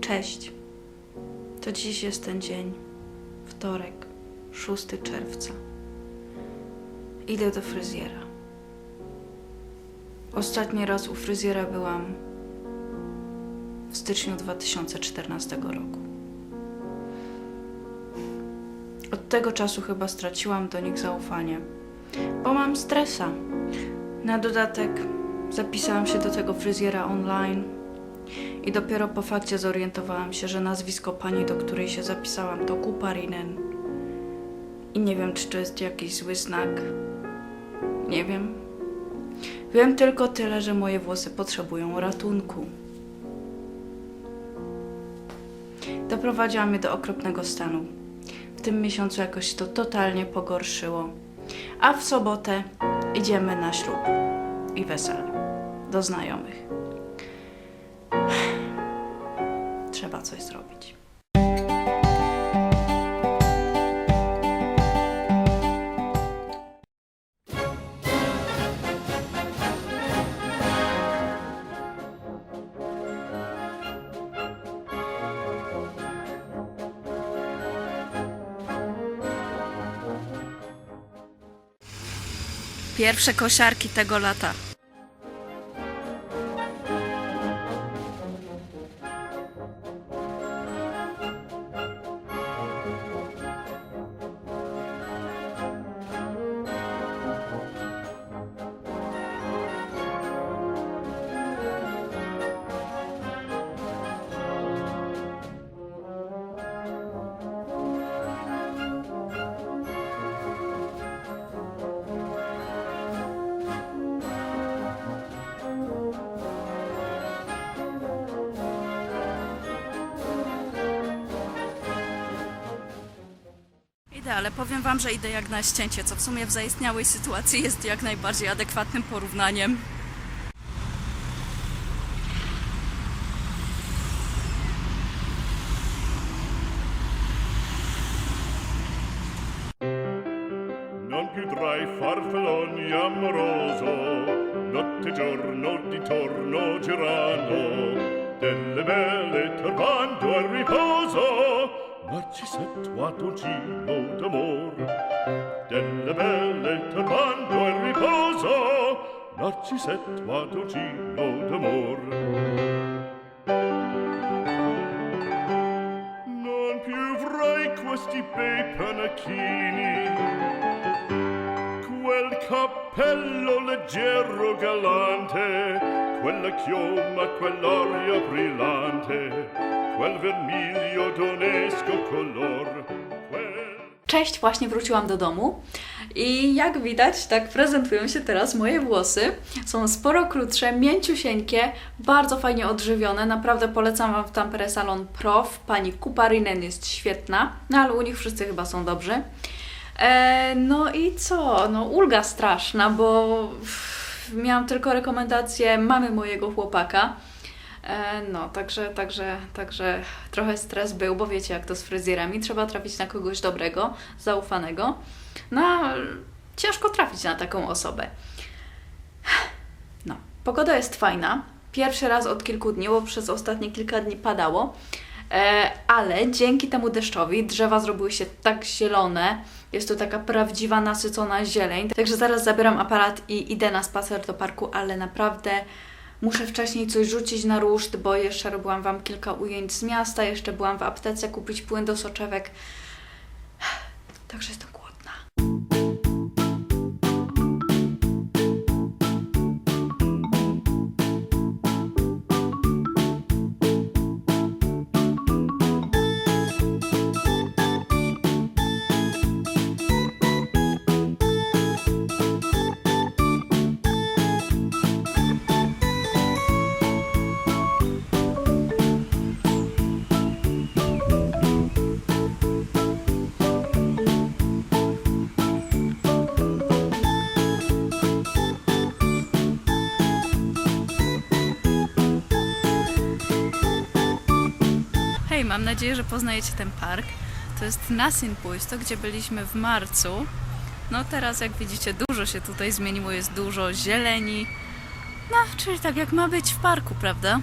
Cześć. To dziś jest ten dzień. Wtorek, 6 czerwca. Idę do fryzjera. Ostatni raz u fryzjera byłam w styczniu 2014 roku. Od tego czasu chyba straciłam do nich zaufanie, bo mam stresa. Na dodatek zapisałam się do tego fryzjera online i dopiero po fakcie zorientowałam się, że nazwisko pani, do której się zapisałam, to Kuparinen. I nie wiem, czy to jest jakiś zły znak. Nie wiem. Wiem tylko tyle, że moje włosy potrzebują ratunku. Doprowadziła mnie do okropnego stanu. W tym miesiącu jakoś to totalnie pogorszyło. A w sobotę idziemy na ślub i wesele do znajomych. Trzeba coś zrobić. Pierwsze kosiarki tego lata. Idę, ale powiem Wam, że idę jak na ścięcie, co w sumie w zaistniałej sytuacji jest jak najbardziej adekwatnym porównaniem. Più tra i farfalloni amoroso, notte giorno di torno girando, delle belle turbando al riposo, Narcisetto a dolcino d'amor. Delle belle turbando al riposo, Narcisetto a dolcino d'amor. Non più avrai questi bei panacchini, quel cappello leggero galante, quella chioma, quell'aria brillante, quel vermiglio. Cześć, właśnie wróciłam do domu i jak widać, tak prezentują się teraz moje włosy. Są sporo krótsze, mięciusieńkie, bardzo fajnie odżywione. Naprawdę polecam Wam w Tampere Salon Prof. Pani Kuparinen jest świetna, no ale u nich wszyscy chyba są dobrzy. E, no i co? No ulga straszna, bo miałam tylko rekomendacje mamy mojego chłopaka. E, No, także, także, także trochę stres był, bo wiecie jak to z fryzjerami, trzeba trafić na kogoś dobrego, zaufanego. No, ciężko trafić na taką osobę. No, pogoda jest fajna. Pierwszy raz od kilku dni, bo przez ostatnie kilka dni padało. E, ale dzięki temu deszczowi drzewa zrobiły się tak zielone. Jest to taka prawdziwa, nasycona zieleń. Także zaraz zabieram aparat i idę na spacer do parku, ale naprawdę muszę wcześniej coś rzucić na ruszt, bo jeszcze robiłam Wam kilka ujęć z miasta, jeszcze byłam w aptece kupić płyn do soczewek. Także jestem mam nadzieję, że poznajecie ten park. To jest Nasinpuisto, gdzie byliśmy w marcu. No teraz, jak widzicie, dużo się tutaj zmieniło, jest dużo zieleni. No, czyli tak jak ma być w parku, prawda?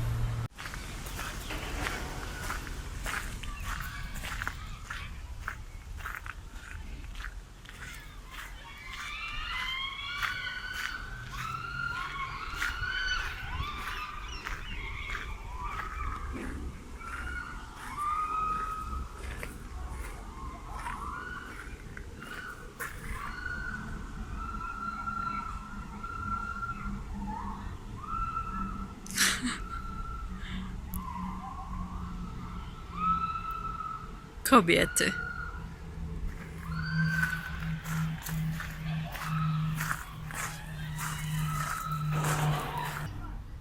Kobiety.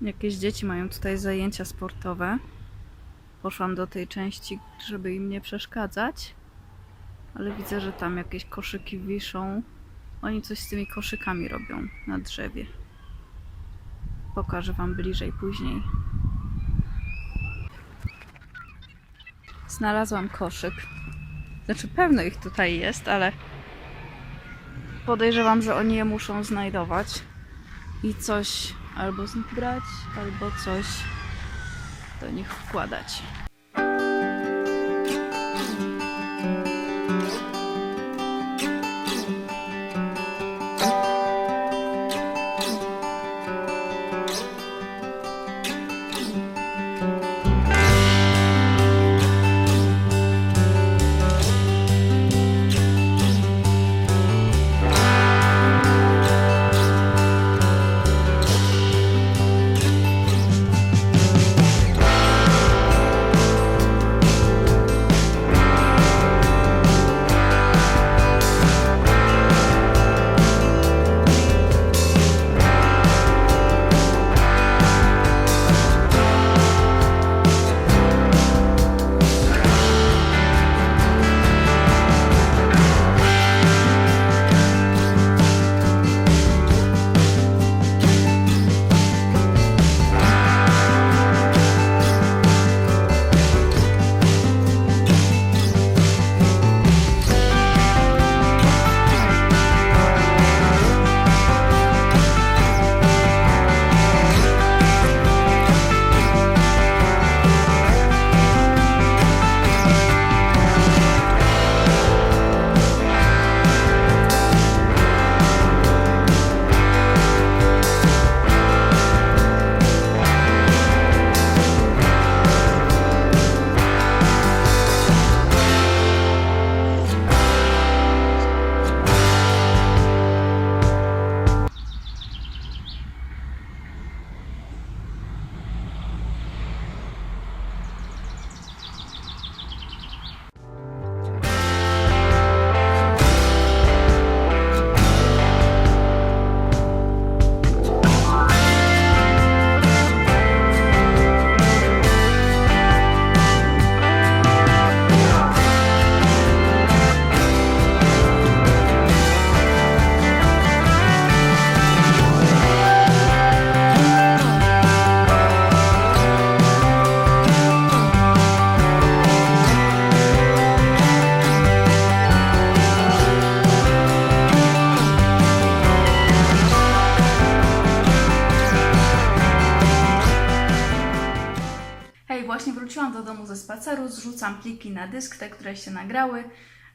Jakieś dzieci mają tutaj zajęcia sportowe. Poszłam do tej części, żeby im nie przeszkadzać, ale widzę, że tam jakieś koszyki wiszą. Oni coś z tymi koszykami robią na drzewie. Pokażę Wam bliżej później. Znalazłam koszyk. Znaczy, pewno ich tutaj jest, ale podejrzewam, że oni je muszą znajdować i coś albo z nich brać, albo coś do nich wkładać. Spaceru, zrzucam pliki na dysk, te, które się nagrały,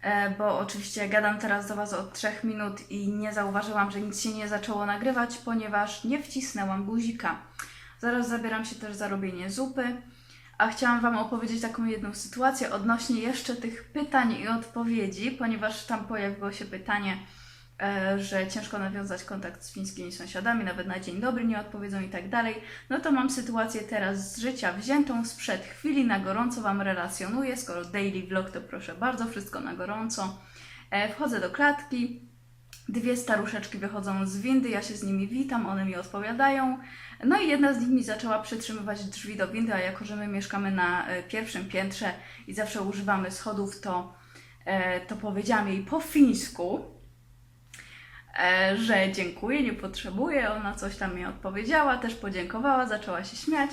e, bo oczywiście gadam teraz do Was od 3 minut i nie zauważyłam, że nic się nie zaczęło nagrywać, ponieważ nie wcisnęłam guzika. Zaraz zabieram się też za robienie zupy, a chciałam Wam opowiedzieć taką jedną sytuację odnośnie jeszcze tych pytań i odpowiedzi, ponieważ tam pojawiło się pytanie, że ciężko nawiązać kontakt z fińskimi sąsiadami, nawet na dzień dobry nie odpowiedzą i tak dalej, no to mam sytuację teraz z życia wziętą sprzed chwili, na gorąco Wam relacjonuję, skoro daily vlog to proszę bardzo, wszystko na gorąco. E, Wchodzę do klatki, dwie staruszeczki wychodzą z windy, ja się z nimi witam, one mi odpowiadają, no i jedna z nich mi zaczęła przytrzymywać drzwi do windy, a jako, że my mieszkamy na e, pierwszym piętrze i zawsze używamy schodów, to, e, to powiedziałam jej po fińsku, e, że dziękuję, nie potrzebuję. Ona coś tam mi odpowiedziała, też podziękowała, zaczęła się śmiać.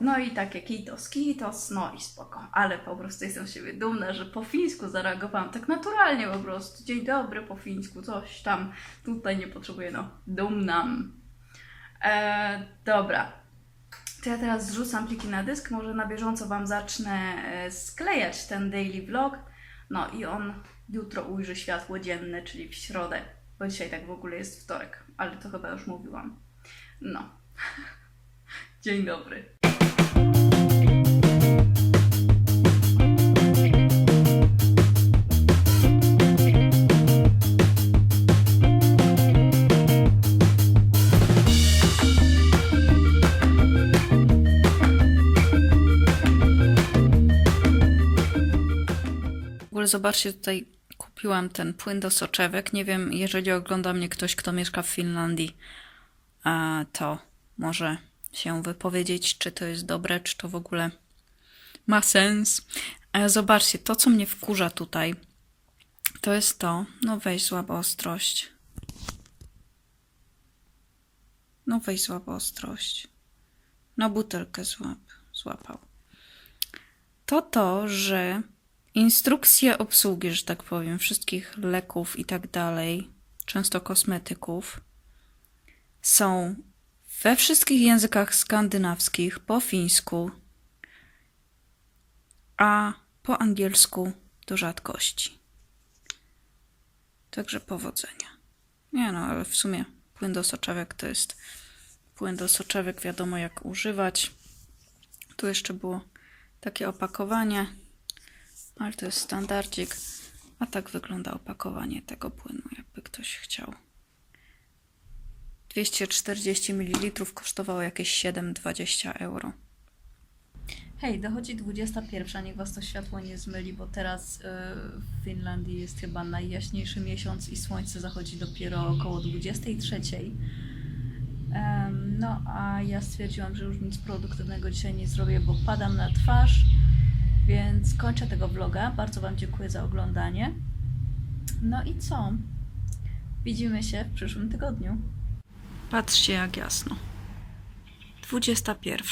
No i takie kitos, kitos, no i spoko. Ale po prostu jestem z siebie dumna, że po fińsku zareagowałam tak naturalnie po prostu. Dzień dobry po fińsku, coś tam. Tutaj nie potrzebuję, no, dumnam. E, dobra. To ja teraz zrzucam pliki na dysk, może na bieżąco Wam zacznę e, sklejać ten daily vlog. No i on jutro ujrzy światło dzienne, czyli w środę, bo dzisiaj tak w ogóle jest wtorek, ale to chyba już mówiłam. No. Dzień dobry. ogóle zobaczcie, tutaj kupiłam ten płyn do soczewek. Nie wiem, jeżeli ogląda mnie ktoś, kto mieszka w Finlandii, to może się wypowiedzieć, czy to jest dobre, czy to w ogóle ma sens. E, Zobaczcie, to co mnie wkurza tutaj, to jest to, no weź złap ostrość. No weź złap ostrość. No butelkę złap, złapał. To to, że instrukcje obsługi, że tak powiem, wszystkich leków i tak dalej, często kosmetyków, są we wszystkich językach skandynawskich, po fińsku, a po angielsku do rzadkości. Także powodzenia. Nie no, ale w sumie płyn do soczewek to jest płyn do soczewek, wiadomo jak używać. Tu jeszcze było takie opakowanie, ale to jest standardzik. A tak wygląda opakowanie tego płynu, jakby ktoś chciał. 240 ml kosztowało jakieś 7,20 euro. Hej, dochodzi 21, niech Was to światło nie zmyli, bo teraz y, w Finlandii jest chyba najjaśniejszy miesiąc i słońce zachodzi dopiero około 23. Em, no a ja stwierdziłam, że już nic produktywnego dzisiaj nie zrobię, bo padam na twarz, kończę tego vloga. Bardzo Wam dziękuję za oglądanie. No i co? Widzimy się w przyszłym tygodniu. Patrzcie jak jasno. 21.